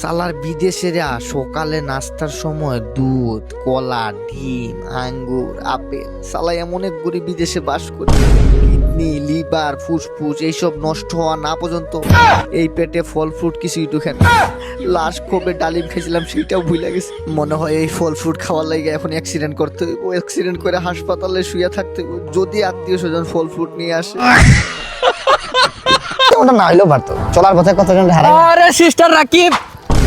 সালার বিদেশেরা সকালে নাস্তার সময় দুধ কলা ডিম আঙ্গুর আপেল সালা এমন এক গরিব বিদেশে বাস করে। কিডনি লিভার ফুসফুস এইসব নষ্ট হওয়া না পর্যন্ত এই পেটে ফল ফ্রুট কিছুই ঢুকে না। লাস্ট কবে ডালিম খেয়েছিলাম সেটাও ভুলে গেছে। মনে হয় এই ফল ফ্রুট খাওয়ার লাগে এখন অ্যাক্সিডেন্ট করতে হইব। অ্যাক্সিডেন্ট করে হাসপাতালে শুয়ে থাকতে হইব। যদি আত্মীয় স্বজন ফল ফ্রুট নিয়ে আসে। ওটা না হইলেও পারতো চলার পথে কতজন হারাই আরে সিস্টার রাকিব!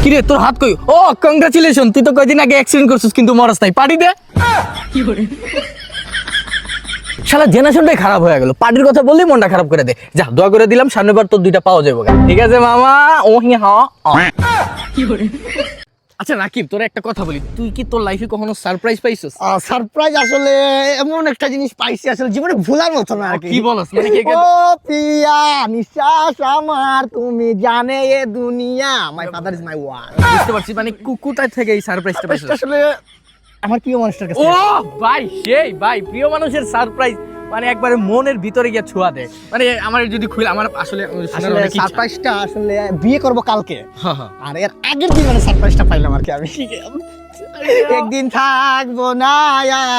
কিরে, তোর হাত কই? ও কংগ্রাচুলেশন তুই তো কয়দিন আগে অ্যাক্সিডেন্ট করছিস, কিন্তু মরস নাই। পার্টি দে। শালা জেনারেশনটাই খারাপ হয়ে গেল। পার্টির কথা বললেই মনটা খারাপ করে দে। যা, দোয়া করে দিলাম সামনেবার তোর দুইটা পাওয়া যাবে। ঠিক আছে, মামা? ও হি হ আচ্ছা রাকিব তোর একটা কথা বলি। তুই কি তোর লাইফে কখনো সারপ্রাইজ পাইছিস? সারপ্রাইজ আসলে এমন একটা জিনিস পাইছি আসলে জীবনে ভুলার মতো না আর কি। বলস? মানে কি ও পিয়া নিঃশ্বাস আমার তুমি জানে এ দুনিয়া। My father is my one বুঝতে পারছি মানে কু- কোথায় থেকে এই সারপ্রাইজটা পাইছিস? আসলে আমার প্রিয় মানুষটার কাছে ও ভাই সেই ভাই প্রিয় মানুষের সারপ্রাইজ মানে একবারে মনের ভিতরে গিয়ে ছোঁয়া দেয়। মানে আমার যদি খুলে আমার আসলে আসলে সারপ্রাইজটা আসলে বিয়ে করব কালকে। হ্যাঁ, হ্যাঁ। আর এর আগের দিন মানে সারপ্রাইজটা পাইলাম আর কি আমি। একদিন থাকব না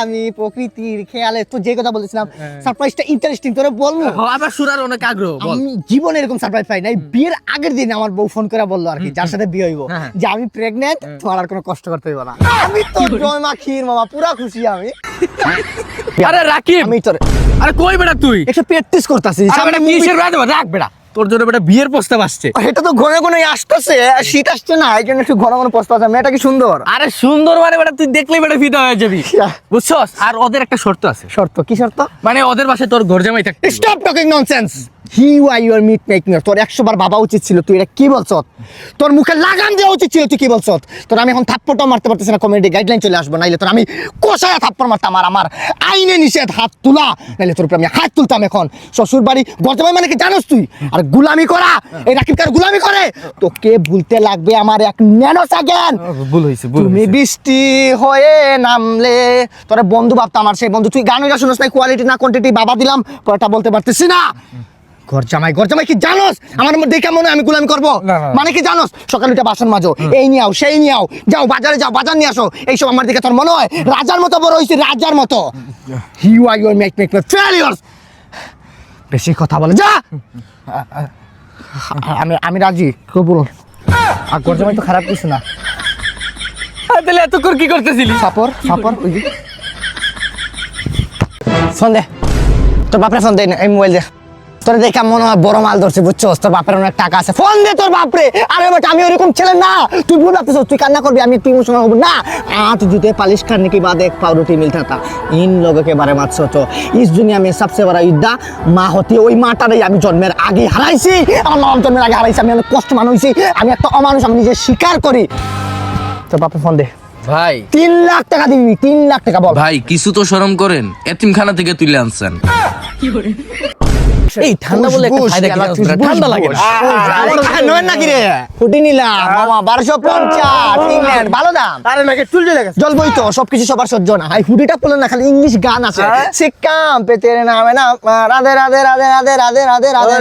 আমি প্রকৃতির খেয়ালে। তো যে কথা বলেছিলাম সারপ্রাইজটা ইন্টারেস্টিং তোরে বলব। হ্যাঁ, আবার শোনার অনেক আগ্রহ আমি জীবনে এরকম সারপ্রাইজ পাই নাই। বিয়ের আগের দিন আমার বউ ফোন করে বলল আর কি যার সাথে বিয়ে হইব। হ্যাঁ। যে আমি প্রেগনেন্ট তোমার আর কোনো কষ্ট করতে হইব না। আমি তো জয় মাখির মামা পুরা খুশি আমি। আরে রাকিব! আমি তোর আরে কই বেটা তুই? একটু প্র্যাকটিস করতেছি আরে বেটা কিসের রাত রাখ বেটা। তোর জন্য বেটা বিয়ের প্রস্তাব আসছে। এটা তো ঘন ঘন আসতেছে শীত আসছে না এই জন্য একটু ঘন ঘন প্রস্তাব আছে। মেয়েটা কি সুন্দর? আরে সুন্দর মানে বেটা তুই দেখলেই বেটা ফিদা হয়ে যাবি. বুঝছস? আর ওদের একটা শর্ত আছে। শর্ত কি শর্ত? মানে ওদের বাসায় তোর ঘর জামাই থাকতে। Stop talking nonsense he why your meet making তোর একশো বার ভাবা উচিত ছিল তুই এটা কি বলছ তোর মুখে লাগাম দেওয়া উচিত ছিল তুই কি বলছ তোর আমি এখন থাপ্পড়টাও মারতে পারতেছি না কমিউনিটি গাইডলাইন চলে আসব নাইলে তোর আমি কষায় থাপ্পড় মারতাম আর আমার আইনে নিষেধ হাত তুলা। নাইলে তোর উপরে আমি হাত তুলতাম এখন। শ্বশুর বাড়ি বর্তমান মানে কি জানোস তুই? আর গুলামি করা এই রাকিব কার গুলামি করে? তোকে ভুলতে লাগবে আমার এক ন্যানো সেকেন্ড ভুল হয়েছে তুমি বৃষ্টি হয়ে নামলে তোরা বন্ধু ভাবতাম আমার সেই বন্ধু। তুই গান শুনোস না কোয়ালিটি না কোয়ান্টিটি বাবা দিলাম পরটা বলতে পারতেছি না। ঘর জামাই ঘর জামাই কি জানোস? আমার দেখে মনে আমি গুলামি করব। মানে কি জানোস? সকালে উঠে বাসন মাজো। এই নিয়ে আও সেই নিয়ে আও। যাও বাজারে যাও বাজার নিয়ে আসো। এইসব আমার দিকে তোর মনে হয়? রাজার মতো বড় হয়েছে রাজার মতো। Hue are your make make failures বেশি কথা বলে। যা! আমি আমি রাজি কবুল। আর ঘর জামাই তো খারাপ কিছু না। তাহলে এত কি করতেছিলি? সাপর সাপর ফোন দে তোর বাপরে ফোন দে এই মোবাইল দে। তোরা দেখে মনে হয় বড় মাল ধরছে বুঝছ তোর বাপের অনেক টাকা আছে। ফোন দে তোর বাপরে। আরে বাট আমি ওরকম ছেলে না। তুই ভুল ভাবতেছ তুই কান্না করবি আমি ইমোশনাল হব। না আট জুতে পালিশ খান নাকি বাদে এক ইন বারে তো ইস দুনিয়া সবচেয়ে বড় ইদ্দা মা হতে ওই আমি জন্মের আগে হারাইছি। আমার মা জন্মের আগে হারাইছি আমি অনেক কষ্ট মানুষই আমি একটা অমানুষ আমি নিজে স্বীকার করি। তোর বাপে ফোন দে। ভাই। তিন লাখ টাকা দিবি তিন লাখ টাকা বল। ভাই কিছু তো সরম করেন। এতিমখানা থেকে তুলে আনছেন। এই ঠান্ডা বলে ঠান্ডা লাগে নাকি রে? ফুটি নিলাম মামা বারোশো পঞ্চাশ ইংল্যান্ড ভালো দাম। আরে নাকি চুলজে লাগে জল বই তো সবকিছু সবার সহ্য না। ফুটিটা পড়লে না খালি ইংলিশ গান আছে। হ্যাঁ? পেতে না রাধে রাধে রাধে রাধে রাধে রাধে রাধে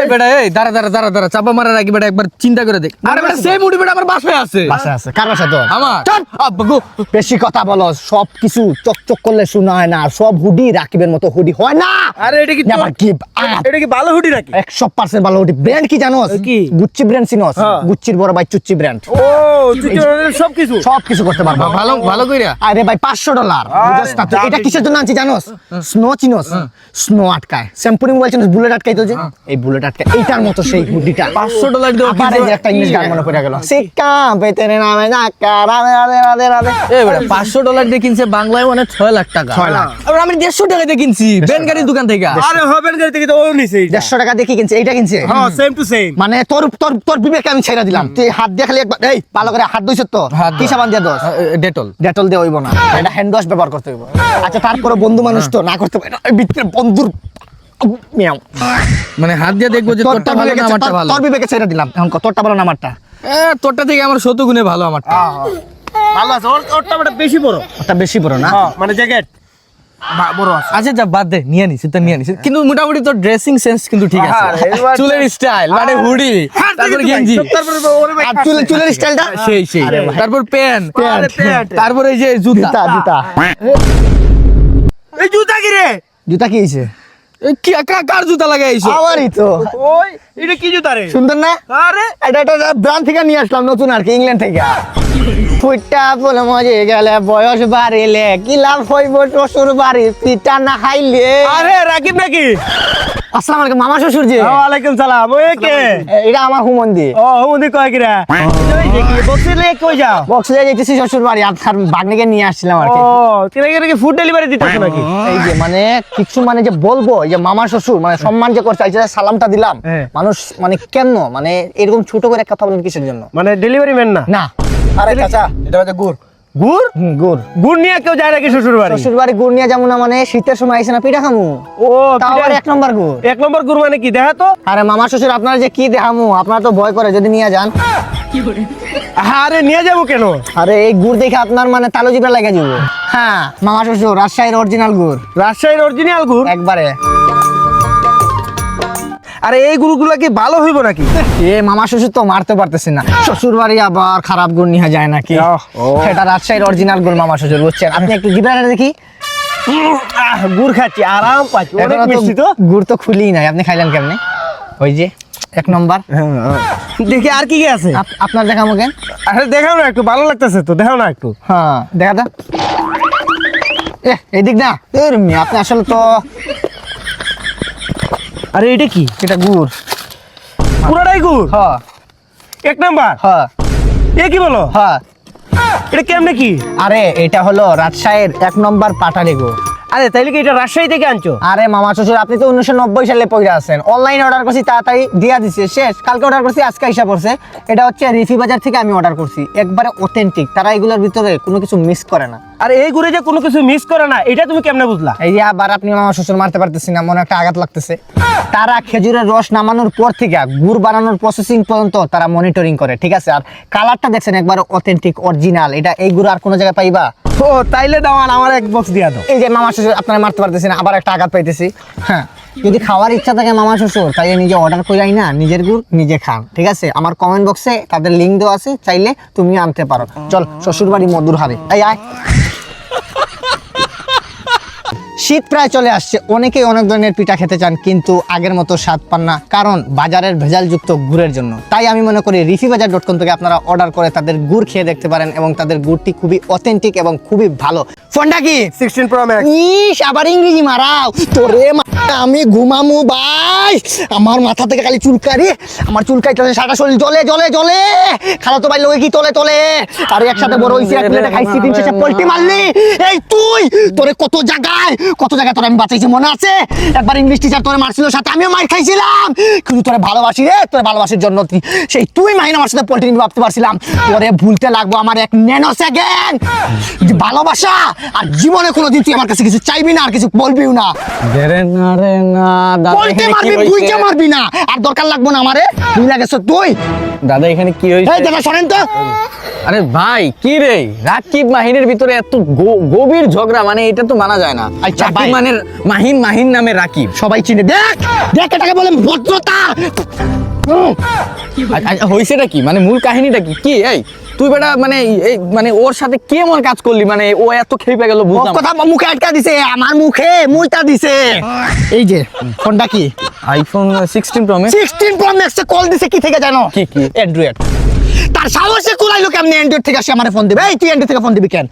এই বেটা এই দাঁড়া দাঁড়া দাঁড়া দাঁড়া চাপা মারার আগে বেটা একবার চিন্তা করে দেখ। আরে বেটা সেই মুডি বেটা আমার বাসায় আছে। বাসায় আছে। কার বাসায় আমার। বেশি কথা বলো সবকিছু চকচক করলে শোনা হয় না সব হুডি রাকিবের মতো হুডি হয় না। আরে এটা কি আপ এটা কি ভালো হুডি নাকি? একশো পার্সেন্ট ভালো হুডি। ব্র্যান্ড কি জানোস কি? গুচ্ছি ব্র্যান্ড চিনোস হ্যাঁ। বড় ভাই চুচ্চি ব্র্যান্ড ও তুই সব কিছু সব কিছু করতে পারব। ভালো ভালো কইরা। আরে ভাই পাঁচশো ডলার বুঝছ না এটা কিসের জন্য আনছি জানোস স্নো চিনোস স্নো আটকায়। শ্যাম্পুরি মোবাইল বুলেট আটকাই তো যে। এই বুলেট আটকায়। এইটার মতো সেই হুডিটা। পাঁচশো ডলার দিয়ে আবার একটা ইংলিশ গান মনে পড়ে গেল। সিক্কা নামে না ডলার দিয়ে কিনছে বাংলায় মানে ছয় লাখ টাকা। ছয় লাখ। আমি দেড়শো টাকা দিয়ে কিনছি দোকান থেকে। আরে হবেন গাড়ি থেকে তো ও নিছে এইটা। দেড়শো টাকা দিয়ে কি কিনছে? এইটা কিনছে? হ্যাঁ সেম টু সেম মানে তোর তোর তোর বিবেকে আমি ছেড়ে দিলাম। তুই হাত দিয়ে খালি একবার এই ভালো করে হাত ধুইছ তো? কি সাবান দিয়ে দোষ ডেটল। ডেটল দিয়ে হইব না। এটা হ্যান্ড ওয়াশ ব্যবহার করতে হইব। আচ্ছা তারপরে বন্ধু মানুষ তো না করতে পারে বন্ধুর মানে হাত দিয়ে দেখব যে তোরটা তোরটা ভালো না আমারটা ভালো। তোর বিবেকে ছেড়ে দিলাম। এখন তোরটা ভালো না আমারটা। এ, তোরটা থেকে আমার শত গুণে ভালো আমারটা। ভালো আছে। ওরটা বেশি বড়। ওটা বেশি বড় না? হ্যাঁ মানে জ্যাকেট বড় আছে। আচ্ছা যা বাদ দে নিয়ে নিছি তো নিয়ে নিছি কিন্তু মোটামুটি তোর ড্রেসিং সেন্স কিন্তু ঠিক আছে। চুলের স্টাইল মানে হুডি হ্যাঁ, তারপর ঠিকই তো ভাই, গেঞ্জি তারপরে ওরে ভাই আর চুলের চুলের স্টাইলটা সেই সেই। তারপর প্যান্ট। তারপর এই যে জুতা। জুতা জুতা। এই জুতা কি রে? জুতা কি হয়েছে এই কি কা- কার জুতা লাগাইছো? আমারই তো। ওই এটা কি জুতা রে? সুন্দর না? আরে। এটা থেকে নিয়ে আসলাম নতুন আর কি ইংল্যান্ড থেকে। ফুটটা মজে গেলে বয়স বাড়িলে কি লাভ হইব শ্বশুর বাড়ি? পিঠা না খাইলে? আরে রাকিব নাকি? আসসালামু আলাইকুম মামা শ্বশুর জি ওয়ালাইকুম সালাম। ওই কে? এটা আমার হুমন্দি। ও হুমদি কয় কি রে ওই যে কি বক্সিলে কই যাও? বক্সে যেতেছি শ্বশুর বাড়ি আপনার বাগনিকে নিয়ে আসছিলাম আর কি। কিনে কিনে কি ফুড ডেলিভারি দিতেছ নাকি? এই যে মানে কিছু মানে যে বলব এই যে মামা শ্বশুর মানে সম্মান যে করছে এই সালামটা দিলাম হ্যাঁ। মানুষ মানে কেন? মানে এরকম ছোট করে কথা বলেন কিসের জন্য? মানে ডেলিভারি ম্যান না? না। আরে চাচা এটা হচ্ছে গুড়। গুড়? গুড়। গুড় নিয়ে কেউ যায় নাকি শ্বশুর বাড়ি শ্বশুর বাড়ি গুড় নিয়ে যাব না মানে শীতের সময় আইসে না পিঠা খামু। ও আবার এক নম্বর গুড়। এক নম্বর গুড় মানে কি? দেখা তো? আরে মামা শ্বশুর আপনারা যে কি দেখামু আপনারা তো ভয় করে যদি নিয়ে যান। আরে নিয়ে যাব কেন? আরে এই গুড় দেখে আপনার মানে তালো লাগে যাব হ্যাঁ মামা শ্বশুর রাজশাহীর অরিজিনাল গুড়। রাজশাহীর অরিজিনাল গুড়? একবারে। আরে এই গুড়গুলা কি ভালো হইব নাকি? এ মামা শ্বশুর তো মারতে পারতেছি না। শ্বশুর বাড়ি আবার খারাপ গুড় নিয়ে যায় নাকি। এটা রাজশাহীর অরিজিনাল গুড় মামা শ্বশুর বুঝছেন? আপনি একটু জিবাটা দেখি। গুড় খাচ্ছি আরাম পাচ্ছি। অনেক মিষ্টি তো। গুড় তো খুলি নাই। আপনি খাইলেন কেমনে? ওই যে এক নম্বর। দেখি আর কি কি আছে? আপ- আপনার দেখাবো কেন? আরে দেখাও না একটু ভালো লাগতেছে তো দেখাও না একটু। হ্যাঁ দেখা দা। এ এদিক না আপনি আসলে তো আরে এটা কি? এটা গুড়। পুরাটাই গুড়? হ্যাঁ। এক নাম্বার? হ্যাঁ। এ কি বলো? হ্যাঁ। এটা কেমনে কি? আরে এটা হলো রাজশাহীর এক নম্বর পাটালি গুড়। আরে তাইলে কি এটা রাজশাহী থেকে আনছো? আরে মামা শ্বশুর আপনি তো উনিশশো নব্বই সালে পয়রা আছেন। অনলাইনে অর্ডার করছি তাড়াতাড়ি দিয়া দিছে শেষ। কালকে অর্ডার করছি আজকে হিসাব এটা হচ্ছে রিফি বাজার থেকে আমি অর্ডার করছি। একবারে অথেন্টিক তারা এগুলোর ভিতরে কোনো কিছু মিস করে না। আর এই গুড়ে যে কোনো কিছু মিস করে না এটা তুমি কেমনে বুঝলা? এই যে আবার আপনি মামা শ্বশুর মারতে পারতেছি না মনে একটা আঘাত লাগতেছে। তারা খেজুরের রস নামানোর পর থেকে গুড় বানানোর প্রসেসিং পর্যন্ত তারা মনিটরিং করে ঠিক আছে? আর কালারটা দেখছেন একবার অথেন্টিক অরিজিনাল এটা এই গুড় আর কোনো জায়গায় পাইবা? ও তাইলে দাওয়ান আমার এক বক্স দিয়া দাও। এই যে মামা শ্বশুর আপনারা মারতে পারতেছি না আবার একটা আঘাত পাইতেছি। হ্যাঁ। যদি খাওয়ার ইচ্ছা থাকে মামা শ্বশুর তাইলে নিজে অর্ডার করে আই না নিজের গুড় নিজে খান ঠিক আছে? আমার কমেন্ট বক্সে তাদের লিঙ্ক দেওয়া আছে চাইলে তুমি আনতে পারো। চল শ্বশুর বাড়ি মধুর হবে। এই আয়। শীত প্রায় চলে আসছে। অনেকেই অনেক ধরনের পিঠা খেতে চান কিন্তু আগের মতো স্বাদ পান না কারণ বাজারের ভেজালযুক্ত গুড়ের জন্য। তাই আমি মনে করি রিফি বাজার ডট কম থেকে আপনারা অর্ডার করে তাদের গুড় খেয়ে দেখতে পারেন এবং তাদের গুড়টি খুবই অথেন্টিক এবং খুবই ভালো। ফোনটা কি? সিক্সটিন প্রো ম্যাক্স ইস আবার ইংরেজি মারাও। তোরে মা- আমি ঘুমামু, ভাই। আমার মাথা থেকে খালি চুলকারি। আমার চুলকাইতেছে সারা শরীর জলে জলে জলে খালা তো ভাই লোকে কি তলে তলে? আর একসাথে বড় হইছি এক প্লেটে খাইছি, দিন শেষে পল্টি মারলি। এই তুই, তোরে কত জায়গায় কত জায়গায় তোরে আমি বাঁচাইছি, মনে আছে? একবার ইংলিশ টিচার তোরে মারছিল, সাথে আমিও মার খাইছিলাম। কিন্তু তোরে ভালোবাসি রে, তোরে ভালোবাসির জন্য সেই তুই মাইন আমার সাথে পল্টি ভাবতে পারছিলাম। তোরে ভুলতে লাগবো আমার এক ন্যানো সেকেন্ড ভালোবাসা, আর জীবনে কোনোদিন তুই আমার কাছে কিছু চাইবি না, আর কিছু বলবিও না বলতে মারবি বুঝতে মারবি না। আর দরকার লাগবো না আমারে। তুই লাগেছ তুই। দাদা এখানে কি হয়েছে এই দাদা শোনেন তো। আরে ভাই কি রে? রাকিব মাহিনের ভিতরে এত গো- গভীর ঝগড়া মানে এটা তো মানা যায় না। আচ্ছা, রাকিব ভাই। মানে মাহিন মাহিন নামে রাকিব। সবাই চিনে দেখ দেখ এটাকে বলে ভদ্রতা। হুম। আ- আ- হয়েছেটা কি? মানে মূল কাহিনীটা কি? কি এই? তুই বেটা মানে এই মানে ওর সাথে কেমন কাজ করলি? মানে ও এত খেপে গেল বুঝলাম। কথা মুখে আটকা দিছে আমার মুখে মুইটা দিছে। এই যে ফোনটা কি? IPhone sixteen pro max sixteen pro ম্যাক্সে call দিছে কি থেকে জানো? কি, কি? অ্যান্ড্রয়েড তার সাহসে কুলাইলো কেমনে অ্যান্ড্রয়েড থেকে সে আমার ফোন দিবে? এই তুই অ্যান্ড্রয়েড থেকে ফোন দিবি কেন?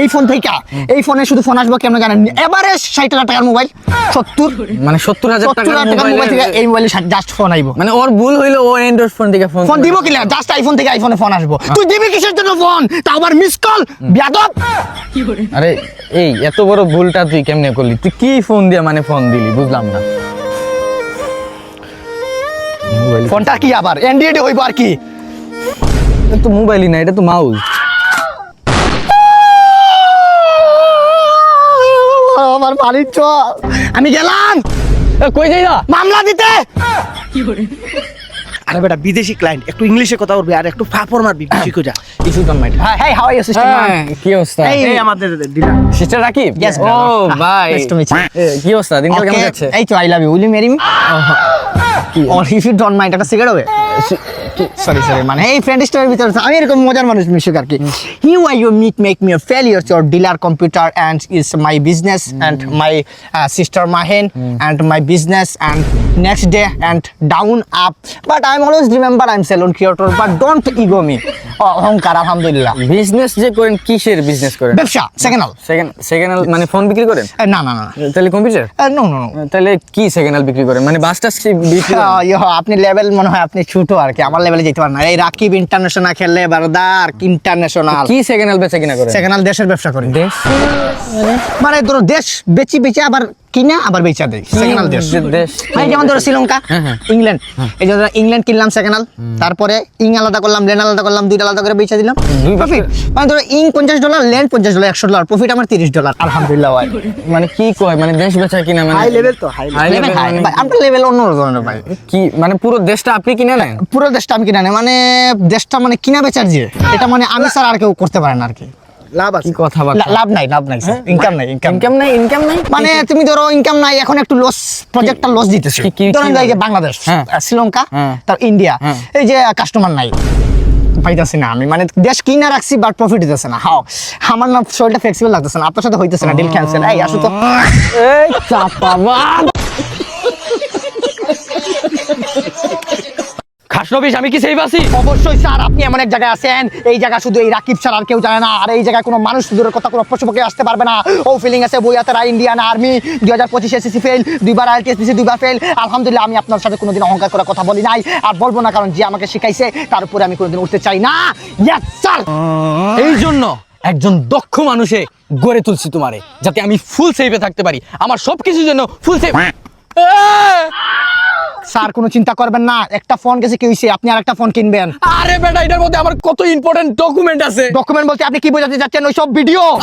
এই ফোন থেকে? এই ফোনে শুধু ফোন আসব কেমন জানেন? এভারেজ ষাট হাজার টাকার মোবাইল সত্তর মানে সত্তর হাজার টাকার মোবাইল থেকে এই মোবাইলে জাস্ট ফোন আইবো। মানে ওর ভুল হইল ও অ্যান্ড্রয়েড ফোন থেকে ফোন ফোন দিব কিনা? জাস্ট আইফোন থেকে আইফোনে ফোন আসব। তুই দিবি কিসের জন্য ফোন তা আবার মিস কল বিয়াদব! আরে এই এত বড় ভুলটা তুই কেমনে করলি? তুই কি ফোন দিয়ে মানে ফোন দিলি? বুঝলাম না। ফোনটা কি আবার? অ্যান্ড্রয়েড হইবো আর কি? এটা তো মোবাইলই না এটা তো মাউস। আমার বাড়ির চল আমি গেলাম। কই যাই না মামলা দিতে। আরে বেটা বিদেশি ক্লায়েন্ট একটু ইংলিশে কথা বলবি আর একটু ফাপড় মারবি বেশি করে ইস্যু ডন মাইন্ড হ্যাঁ hey how are you sister? হ্যাঁ, কি অবস্থা? এই আমাদের দিলা সিস্টার রাকিব Yes, ও. ভাই Nice to meet you. এ, কি অবস্থা? দিনকাল কেমন যাচ্ছে? এই তো I love you will you marry me or if you don't mind একটা সিগারেট হবে? সরি সরি মানে এই ফ্রেন্ড স্টোরের ভিতরে তো আমি এরকম মজার মানুষ মিশুক আর কি। He why you meet make me a failure to your dealer computer and is my business and my uh, sister Mahen and my business and next day and down up. But I'm always remember I'm salon creator but don't ego me. অহংকার আলহামদুলিল্লাহ business যে করেন কিসের business করেন? ব্যবসা second second second মানে phone বিক্রি করেন? না না না তাহলে কম্পিউটার নো নো নো তাহলে কি সেকেন্ড হ্যান্ড বিক্রি করেন? মানে বিক্রি? ইয়ে, আপনি লেভেল মনে হয় আপনি ছোট আর কি। আমার লেভেলে যেতে পারে না। এই রাকিব ইন্টারন্যাশনাল খেললে বারদার ইন্টারন্যাশনাল কি সেকেন্ড হ্যান্ড বেচা কিনা করে? সেকেন্ড দেশের ব্যবসা করে। দেশ? মানে ধরো দেশ বেচি বেচে আবার কিনা আবার বেচা দেয়। সেকেন্ড দেশ। দে- যেমন ধরো শ্রীলঙ্কা হ্যাঁ, হ্যাঁ। ইংল্যান্ড এই যে ইংল্যান্ড কিনলাম সেকেন্ড তারপরে ইং আলাদা করলাম ল্যান্ড আলাদা করলাম দুইটা আলাদা করে বেচা দিলাম। দুই প্রফিট মানে ধরো ইং পঞ্চাশ ডলার ল্যান্ড পঞ্চাশ ডলার একশো ডলার প্রফিট আমার তিরিশ ডলার আলহামদুলিল্লাহ ভাই। মানে কি কয় মানে দেশ বেচা কিনা মানে হাই লেভেল তো হাই লেভেল মানে ভাই, আপনার লেভেল অন্য ধরনের ভাই। কি মানে পুরো দেশটা আপনি কিনে নেন? পুরো দেশটা আমি কিনে নেই মানে দেশটা মানে কিনা বেচার যে এটা মানে আমি স্যার আর কেউ করতে পারে না আর কি। লাভ আছে। কথা লাভ নাই লাভ নাই ইনকাম নাই ইনকাম ইনকাম নাই ইনকাম নাই? মানে তুমি ধরো ইনকাম নাই এখন একটু লস প্রজেক্টটা লস দিতেছে। ধরেন যে বাংলাদেশ হ্যাঁ। শ্রীলঙ্কা হ্যাঁ। তার ইন্ডিয়া হ্যাঁ। এই যে কাস্টমার নাই। পাইতেছি না আমি মানে দেশ কিনা রাখছি বাট প্রফিট দিতেছে না। হাও আমার না শরীরটা ফ্লেক্সিবল লাগতেছে না আপনার সাথে হইতেছে না ডিল ক্যান্সেল এই আসো তো। এই চাপাবাদ খাসনবিশ আমি কি সেই বাসি অবশ্যই স্যার আপনি এমন এক জায়গায় আছেন এই জায়গা শুধু এই রাকিব ছাড়া আর কেউ জানে না আর এই জায়গায় কোনো মানুষ দূরের কথা কোনো পশু পক্ষী আসতে পারবে না। ও ফিলিং আছে বইয়াতেরা ইন্ডিয়ান আর্মি দুই হাজার পঁচিশে এসএসসি ফেল দুইবার আইটিএস দিয়েছি দুইবার ফেল আলহামদুলিল্লাহ আমি আপনার সাথে কোনোদিন অহংকার করে কথা বলি নাই আর বলব না কারণ যে আমাকে শিখাইছে তার উপরে আমি কোনোদিন উঠতে চাই না। ইয়েস স্যার এই জন্য একজন দক্ষ মানুষে গড়ে তুলছি তোমারে যাতে আমি ফুল সেভে থাকতে পারি। আমার সবকিছুর জন্য ফুল সেভ স্যার কোনো চিন্তা করবেন না। একটা ফোন গেছে কি হইছে? আপনি আর একটা ফোন কিনবেন। আরে বেটা এটার মধ্যে আমার কত ইম্পর্টেন্ট ডকুমেন্ট আছে। ডকুমেন্ট বলতে আপনি কি বোঝাতে চাচ্ছেন? ওই সব ভিডিও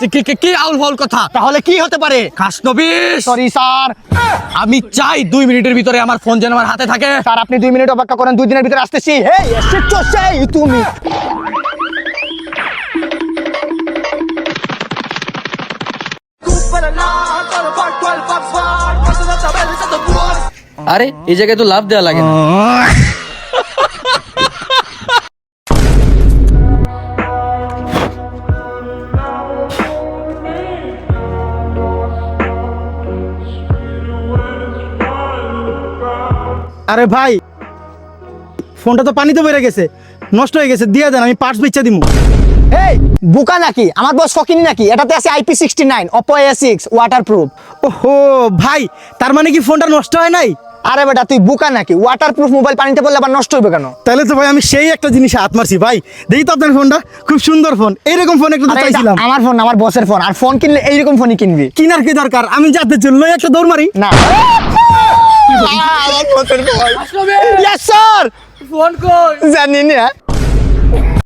কি- আউল ফাউল কথা? তাহলে কি হতে পারে? খাসনবিশ। Sorry sir. আমি চাই দুই মিনিটের ভিতরে আমার ফোন যেন আমার হাতে থাকে। স্যার আপনি দুই মিনিট অপেক্ষা করেন দুই দিনের ভিতরে আসতেছি। হেই এসেছ সেই তুমি। আরে এই জায়গায় তো লাভ দেওয়া লাগে না। আরে ভাই ফোনটা তো পানিতে বেড়ে গেছে। নষ্ট হয়ে গেছে দিয়ে দেন আমি পার্টস বেচা দিমু। এই বুকা নাকি? আমার বস ফকিনি নাকি? এটাতে আছে IP sixty nine Oppo A six waterproof ওহো ভাই তার মানে কি ফোনটা নষ্ট হয় নাই? আরে বেটা তুই বুকা নাকি? ওয়াটার প্রুফ মোবাইল পানিতে পড়লে আবার নষ্ট হবে কেন? তাহলে তো ভাই আমি সেই একটা জিনিসে হাত মারছি। ভাই দেখি তো আপনার ফোনটা। খুব সুন্দর ফোন। এইরকম ফোন একটু চাইছিলাম। আমার ফোন আমার বসের ফোন আর ফোন কিনলে এইরকম ফোনই কিনবি। কিনার কি দরকার? আমি যাতে জন্য একটা দৌড় মারি। না। ইয়েস স্যার ফোন কই? জানি না